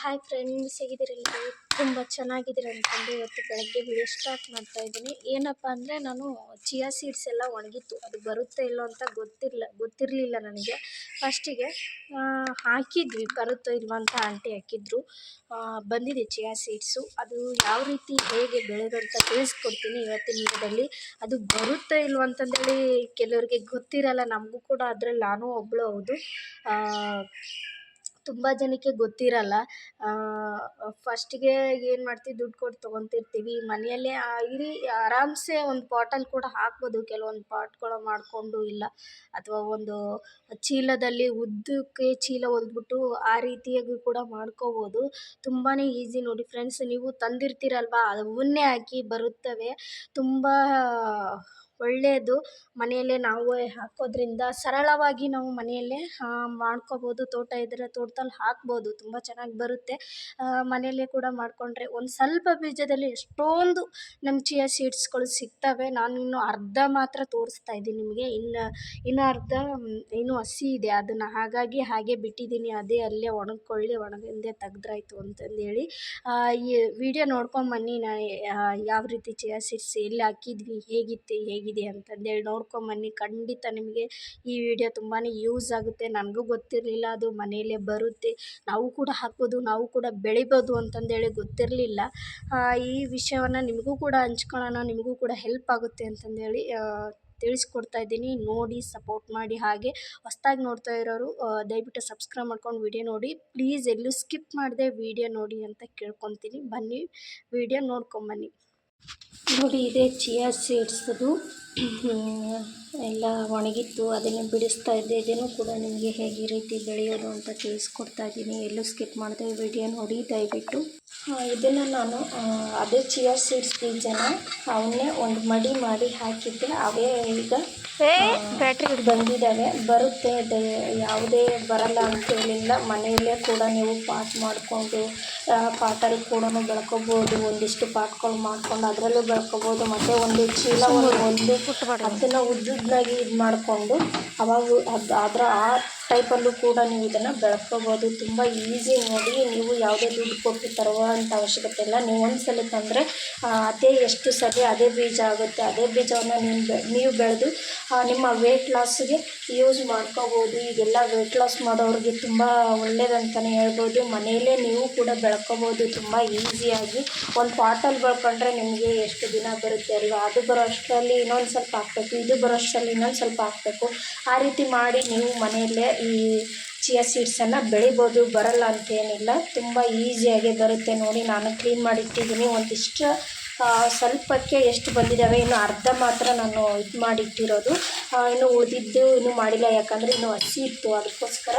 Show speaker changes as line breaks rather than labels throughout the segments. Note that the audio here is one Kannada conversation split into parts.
ಹಾಯ್ ಫ್ರೆಂಡ್ಸ್ ಹೇಗಿದ್ದೀರಲ್ಲ ತುಂಬ ಚೆನ್ನಾಗಿದ್ದೀರ ಅಂದ್ಕೊಂಡು ಇವತ್ತು ಬೆಳಗ್ಗೆ ವಿಡಿಯೋ ಸ್ಟಾರ್ಟ್ ಮಾಡ್ತಾ ಇದ್ದೀನಿ. ಏನಪ್ಪ ಅಂದರೆ ನಾನು ಚಿಯಾ ಸೀಡ್ಸ್ ಎಲ್ಲ ಒಣಗಿತ್ತು. ಅದು ಬರುತ್ತೆ ಇಲ್ಲೋ ಅಂತ ಗೊತ್ತಿಲ್ಲ ಗೊತ್ತಿರಲಿಲ್ಲ ನನಗೆ. ಫಸ್ಟಿಗೆ ಹಾಕಿದ್ವಿ. ಬರುತ್ತೋ ಇಲ್ವೋ ಅಂತ ಆಂಟಿ ಹಾಕಿದ್ರು. ಬಂದಿದೆ ಚಿಯಾ ಸೀಡ್ಸು ಅದು ಯಾವ ರೀತಿ ಹೇಗೆ ಬೆಳೆದು ಅಂತ ತಿಳಿಸ್ಕೊಡ್ತೀನಿ ಇವತ್ತಿನ ದಿನದಲ್ಲಿ ಅದು ಬರುತ್ತೋ ಇಲ್ವೋ ಅಂತಂದೇಳಿ ಕೆಲವರಿಗೆ ಗೊತ್ತಿರಲ್ಲ. ನಮಗೂ ಕೂಡ ಅದರಲ್ಲಿ ನಾನು ಒಬ್ಬಳು ಹೌದು. ತುಂಬ ಜನಕ್ಕೆ ಗೊತ್ತಿರಲ್ಲ. ಫಸ್ಟಿಗೆ ಏನು ಮಾಡ್ತೀವಿ ದುಡ್ಡು ಕೊಟ್ಟು ತೊಗೊತಿರ್ತೀವಿ. ಮನೆಯಲ್ಲೇ ಇರಿ ಆರಾಮ್ಸೆ ಒಂದು ಪಾಟಲ್ಲಿ ಕೂಡ ಹಾಕ್ಬೋದು. ಕೆಲವೊಂದು ಪಾಟ್ಗಳು ಮಾಡಿಕೊಂಡು ಇಲ್ಲ. ಅಥವಾ ಒಂದು ಚೀಲದಲ್ಲಿ ಉದ್ದಕ್ಕೆ ಚೀಲ ಹೊಲ್ದ್ಬಿಟ್ಟು ಆ ರೀತಿಯಾಗಿ ಕೂಡ ಮಾಡ್ಕೋಬೋದು. ತುಂಬಾ ಈಸಿ ನೋಡಿ ಫ್ರೆಂಡ್ಸ್ ನೀವು ತಂದಿರ್ತೀರಲ್ವಾ? ಅವನ್ನೇ ಹಾಕಿ ಬರುತ್ತವೆ. ತುಂಬ ಒಳ್ಳೆಯದು ಮನೆಯಲ್ಲೇ ನಾವೇ ಹಾಕೋದ್ರಿಂದ ಸರಳವಾಗಿ ನಾವು ಮನೆಯಲ್ಲೇ ಮಾಡ್ಕೋಬೋದು. ತೋಟ ಇದ್ದರೆ ತೋಟದಲ್ಲಿ ಹಾಕ್ಬೋದು. ತುಂಬ ಚೆನ್ನಾಗಿ ಬರುತ್ತೆ. ಮನೆಯಲ್ಲೇ ಕೂಡ ಮಾಡಿಕೊಂಡ್ರೆ ಒಂದು ಸ್ವಲ್ಪ ಬೀಜದಲ್ಲಿ ಎಷ್ಟೊಂದು ನಮ್ಮ ಚಿಯಾ ಸೀಡ್ಸ್ಗಳು ಸಿಗ್ತವೆ. ನಾನು ಇನ್ನು ಅರ್ಧ ಮಾತ್ರ ತೋರಿಸ್ತಾ ಇದ್ದೀನಿ ನಿಮಗೆ. ಇನ್ನು ಇನ್ನು ಅರ್ಧ ಇನ್ನೂ ಹಸಿ ಇದೆ. ಅದನ್ನು ಹಾಗಾಗಿ ಹಾಗೆ ಬಿಟ್ಟಿದ್ದೀನಿ. ಅದೇ ಅಲ್ಲೇ ಒಣಗ್ಕೊಳ್ಳಿ, ಒಣಗಿಂದೆ ತೆಗ್ದ್ರಾಯ್ತು ಅಂತಂದೇಳಿ. ಈ ವಿಡಿಯೋ ನೋಡ್ಕೊಂಬನ್ನಿ ನಾ ಯಾವ ರೀತಿ ಚಿಯಾ ಸೀಡ್ಸ್ ಎಲ್ಲಿ ಹಾಕಿದ್ವಿ, ಹೇಗಿತ್ತು ಹೇಗಿತ್ತು ಹೇಗಿದೆ ಅಂತಂದೇಳಿ ನೋಡ್ಕೊಂಬನ್ನಿ ಖಂಡಿತ ನಿಮಗೆ ಈ ವಿಡಿಯೋ ತುಂಬಾ ಯೂಸ್ ಆಗುತ್ತೆ. ನನಗೂ ಗೊತ್ತಿರಲಿಲ್ಲ ಅದು ಮನೆಯಲ್ಲೇ ಬರುತ್ತೆ. ನಾವು ಕೂಡ ಹಾಕ್ಬೋದು, ನಾವು ಕೂಡ ಬೆಳಿಬೋದು ಅಂತಂದೇಳಿ ಗೊತ್ತಿರಲಿಲ್ಲ. ಈ ವಿಷಯವನ್ನು ನಿಮಗೂ ಕೂಡ ಹಂಚ್ಕೊಳ್ಳೋಣ, ನಿಮಗೂ ಕೂಡ ಹೆಲ್ಪ್ ಆಗುತ್ತೆ ಅಂತಂದೇಳಿ ತಿಳಿಸ್ಕೊಡ್ತಾ ಇದ್ದೀನಿ. ನೋಡಿ ಸಪೋರ್ಟ್ ಮಾಡಿ ಹಾಗೆ ಹೊಸ್ದಾಗಿ ನೋಡ್ತಾ ಇರೋರು ದಯವಿಟ್ಟು ಸಬ್ಸ್ಕ್ರೈಬ್ ಮಾಡ್ಕೊಂಡು ವಿಡಿಯೋ ನೋಡಿ. ಪ್ಲೀಸ್ ಎಲ್ಲೂ ಸ್ಕಿಪ್ ಮಾಡದೆ ವಿಡಿಯೋ ನೋಡಿ ಅಂತ ಕೇಳ್ಕೊತೀನಿ. ಬನ್ನಿ ವಿಡಿಯೋ ನೋಡ್ಕೊಂಬನ್ನಿ ನೋಡಿ, ಇದೆ ಚಿಯಾ ಸೀಡ್ಸ್ದು ಎಲ್ಲ ಒಣಗಿತ್ತು, ಅದನ್ನು ಬಿಡಿಸ್ತಾ ಇದ್ದೆ. ಇದನ್ನು ಕೂಡ ನಿಮಗೆ ಹೇಗೆ ರೀತಿ ಬೆಳೆಯೋದು ಅಂತ ತಿಳಿಸ್ಕೊಡ್ತಾ ಇದ್ದೀನಿ. ಎಲ್ಲೂ ಸ್ಕಿಪ್ ಮಾಡಿದೆ, ವಿಡಿಯೋ ನೋಡಿ, ದಯವಿಟ್ಟು. ಇದನ್ನು ನಾನು ಅದೇ ಚಿಯಾ ಸೀಡ್ಸ್ ಬೀಜನ ಅವನ್ನೇ ಒಂದು ಮಡಿ ಮಾಡಿ ಹಾಕಿದ್ದೆ. ಅವೇ ಈಗ ಬ್ಯಾಟ್ರಿ ಬಂದಿದ್ದಾವೆ. ಬರುತ್ತೆ ಯಾವುದೇ ಬರಲ್ಲ ಅಂತ ಹೇಳಿಲ್ಲ. ಮನೆಯಲ್ಲೇ ಕೂಡ ನೀವು ಪಾಟ್ ಮಾಡಿಕೊಂಡು ಪಾಟಲ್ಲಿ ಕೂಡ ಬೆಳ್ಕೊಬೋದು. ಒಂದಿಷ್ಟು ಪಾಟ್ಗಳು ಮಾಡ್ಕೊಂಡು ಅದರಲ್ಲೂ ಬೆಳ್ಕೋಬೋದು. ಮತ್ತು ಒಂದು ಚೀಲ ಒಂದು ಅದನ್ನು ಉದ್ದುದ್ದಾಗಿ ಇದು ಮಾಡಿಕೊಂಡು ಅವಾಗ ಅದು ಅದರ ಆ ಟೈಪಲ್ಲೂ ಕೂಡ ನೀವು ಇದನ್ನು ಬೆಳ್ಕೋಬೋದು. ತುಂಬ ಈಸಿ ನೋಡಿ ನೀವು ಯಾವುದೇ ದುಡ್ಡು ಕೊಟ್ಟು ತರುವಂಥ ಅವಶ್ಯಕತೆ ಇಲ್ಲ. ನೀವು ಒಂದು ಸಲ ತಂದರೆ ಅದೇ ಎಷ್ಟು ಸರಿ ಅದೇ ಬೀಜ ಆಗುತ್ತೆ, ಅದೇ ಬೀಜವನ್ನು ನೀವು ನೀವು ಬೆಳೆದು ನಿಮ್ಮ ವೆಯ್ಟ್ ಲಾಸ್ಗೆ ಯೂಸ್ ಮಾಡ್ಕೋಬೋದು. ಈಗೆಲ್ಲ ವೆಯ್ಟ್ ಲಾಸ್ ಮಾಡೋರಿಗೆ ತುಂಬ ಒಳ್ಳೇದಂತಲೇ ಹೇಳ್ಬೋದು. ಮನೆಯಲ್ಲೇ ನೀವು ಕೂಡ ಬೆಳ್ಕೋಬೋದು. ತುಂಬ ಈಸಿಯಾಗಿ ಒಂದು ಪಾಟಲ್ಲಿ ಬೆಳ್ಕೊಂಡ್ರೆ ನಿಮಗೆ ಎಷ್ಟು ದಿನ ಬರುತ್ತೆ ಅಲ್ವಾ? ಅದು ಬರೋ ಅಷ್ಟರಲ್ಲಿ ಇನ್ನೊಂದು ಸ್ವಲ್ಪ ಹಾಕಬೇಕು, ಇದು ಬರೋ ಅಷ್ಟರಲ್ಲಿ ಇನ್ನೊಂದು ಸ್ವಲ್ಪ ಹಾಕಬೇಕು. ಆ ರೀತಿ ಮಾಡಿ ನೀವು ಮನೆಯಲ್ಲೇ ಈ ಚಿಯಾ ಸೀಡ್ಸನ್ನು ಬೆಳಿಬೋದು ಬರಲ್ಲ ಅಂತೇನಿಲ್ಲ. ತುಂಬ ಈಸಿಯಾಗಿ ಬರುತ್ತೆ ನೋಡಿ. ನಾನು ಕ್ಲೀನ್ ಮಾಡಿಟ್ಟಿದ್ದೀನಿ. ಒಂದಿಷ್ಟು ಸ್ವಲ್ಪಕ್ಕೆ ಎಷ್ಟು ಬಂದಿದ್ದಾವೆ ಇನ್ನು ಅರ್ಧ ಮಾತ್ರ ನಾನು ಇದು ಮಾಡಿಟ್ಟಿರೋದು. ಇನ್ನು ಉಳಿದಿದ್ದು ಇನ್ನೂ ಮಾಡಿಲ್ಲ, ಯಾಕಂದರೆ ಇನ್ನು ಹಸಿ ಇತ್ತು. ಅದಕ್ಕೋಸ್ಕರ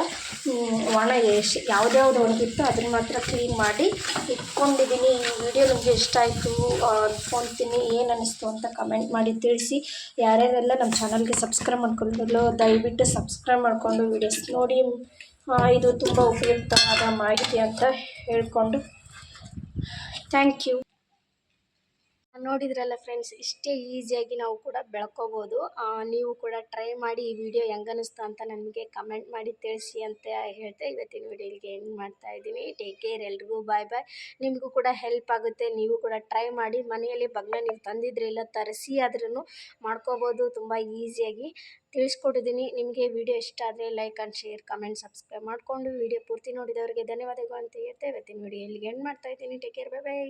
ಒಣ ಎಷ್ಟು ಯಾವುದ್ಯಾವ್ದು ಒಣಗಿತ್ತು ಅದನ್ನು ಮಾತ್ರ ಕ್ಲೀನ್ ಮಾಡಿ ಇಟ್ಕೊಂಡಿದ್ದೀನಿ. ಈ ವಿಡಿಯೋ ನಿಮಗೆ ಇಷ್ಟ ಆಯಿತು ಅಂದ್ಕೊತೀನಿ ಏನು ಅನ್ನಿಸ್ತು ಅಂತ ಕಮೆಂಟ್ ಮಾಡಿ ತಿಳಿಸಿ. ಯಾರ್ಯಾರೆಲ್ಲ ನಮ್ಮ ಚಾನಲ್ಗೆ ಸಬ್ಸ್ಕ್ರೈಬ್ ಮಾಡ್ಕೊಂಡಿರಲು ದಯವಿಟ್ಟು ಸಬ್ಸ್ಕ್ರೈಬ್ ಮಾಡಿಕೊಂಡು ವಿಡಿಯೋಸ್ ನೋಡಿ. ಇದು ತುಂಬ ಉಪಯುಕ್ತವಾದ ಮಾಹಿತಿ ಅಂತ ಹೇಳಿಕೊಂಡು ಥ್ಯಾಂಕ್ ಯು ನೋಡಿದ್ರಲ್ಲ ಫ್ರೆಂಡ್ಸ್ ಇಷ್ಟೇ ಈಸಿಯಾಗಿ ನಾವು ಕೂಡ ಬೆಳ್ಕೋಬೋದು. ನೀವು ಕೂಡ ಟ್ರೈ ಮಾಡಿ ಈ ವಿಡಿಯೋ ಹೆಂಗನಿಸ್ತು ಅಂತ ನನಗೆ ಕಮೆಂಟ್ ಮಾಡಿ ತಿಳಿಸಿ ಅಂತ ಹೇಳ್ತಾ ಇವತ್ತಿನ ವಿಡಿಯೋ ಇಲ್ಲಿಗೆ ಎಂಡ್ ಮಾಡ್ತಾ ಇದ್ದೀನಿ. ಟೇಕ್ ಕೇರ್ ಎಲ್ರಿಗೂ ಬಾಯ್ ಬಾಯ್ ನಿಮಗೂ ಕೂಡ ಹೆಲ್ಪ್ ಆಗುತ್ತೆ. ನೀವು ಕೂಡ ಟ್ರೈ ಮಾಡಿ ಮನೆಯಲ್ಲಿ ಬಗ್ನ ನೀವು ತಂದಿದ್ರೆ ಇಲ್ಲ, ತರಿಸಿ ಆದ್ರೂ ಮಾಡ್ಕೋಬೋದು. ತುಂಬ ಈಸಿಯಾಗಿ ತಿಳಿಸ್ಕೊಟ್ಟಿದ್ದೀನಿ. ನಿಮಗೆ ವಿಡಿಯೋ ಇಷ್ಟ ಆದರೆ like and share comment subscribe ಮಾಡಿಕೊಂಡು ವಿಡಿಯೋ ಪೂರ್ತಿ ನೋಡಿದವರಿಗೆ ಧನ್ಯವಾದಗಳು ಅಂತ ಹೇಳ್ತಾ ಇವತ್ತಿನ ವಿಡಿಯೋ ಇಲ್ಲಿಗೆ ಎಂಡ್ ಮಾಡ್ತಾ ಇದ್ದೀನಿ. Take care bye bye